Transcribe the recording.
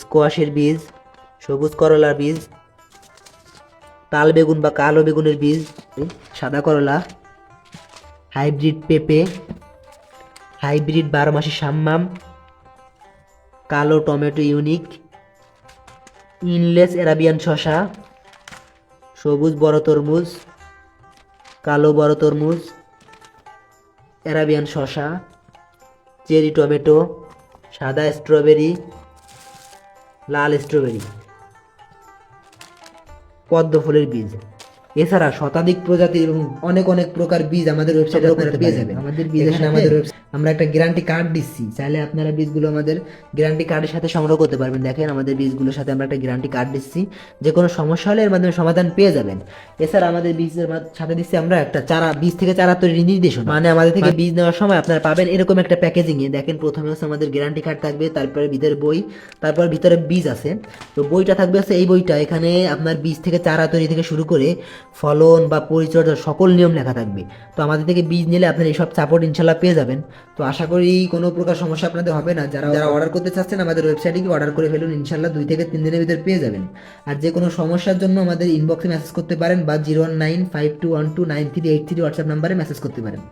স্কোয়াশের বীজ, সবুজ করলার বীজ, তাল বেগুন বা কালো বেগুনের বীজ সাদা করলা, হাইব্রিড পেঁপে, হাইব্রিড বারো মাসি সাম্মাম, কালো টমেটো ইউনিক, ইনলেস অ্যারাবিয়ান শশা সবুজ বড় তরমুজ, কালো বড় তরমুজ, অ্যারাবিয়ান শশা চেরি টমেটো, সাদা স্ট্রবেরি লাল স্ট্রবেরি পদ্ম ফুলের বীজ। এছাড়া শতাধিক প্রজাতির এবং অনেক অনেক প্রকার বীজ আমাদের ওয়েবসাইটে আপনারা পেয়ে যাবেন। আমাদের সাথে আমাদের আমরা একটা গ্যারান্টি কার্ড দিচ্ছি। চাইলে আপনারা বীজগুলো আমাদের গ্যারান্টি কার্ডের সাথে সংগ্রহ করতে পারবেন। দেখেন আমাদের বীজগুলোর সাথে আমরা একটা গ্যারান্টি কার্ড দিচ্ছি। যে কোনো সমস্যা হলে এর মাধ্যমে সমাধান পেয়ে যাবেন। এছাড়া আমাদের বীজের সাথে দিচ্ছি আমরা একটা চারা বীজ থেকে চারা তৈরির নির্দেশনা। মানে আমাদের থেকে বীজ নেওয়ার সময় আপনারা পাবেন এরকম একটা প্যাকেজিং এ। দেখেন প্রথমে হচ্ছে আমাদের গ্যারান্টি কার্ড থাকবে তারপরে ভিতরে বই তারপর ভিতরে বীজ আছে। তো বইটা থাকবে হচ্ছে এই বইটা। এখানে আপনার বীজ থেকে চারা তৈরি থেকে শুরু করে ফলন বা পরিচর্যার সকল নিয়ম লেখা থাকবে। তো আমাদের থেকে বীজ নিলে আপনারা এইসব সাপোর্ট ইনশাল্লাহ পেয়ে যাবেন। তো আশা করি কোনো প্রকার সমস্যা আপনাদের হবে না। যারা যারা অর্ডার করতে চাচ্ছেন, আমাদের ওয়েবসাইটে গিয়ে অর্ডার করে ফেলুন। ইনশাল্লাহ দুই থেকে তিন দিনের ভিতরে পেয়ে যাবেন। আর যে কোনো সমস্যার জন্য আমাদের ইনবক্সে মেসেজ করতে পারেন বা zero one nine five two one two nine three eight three WhatsApp নাম্বারে মেসেজ করতে পারেন।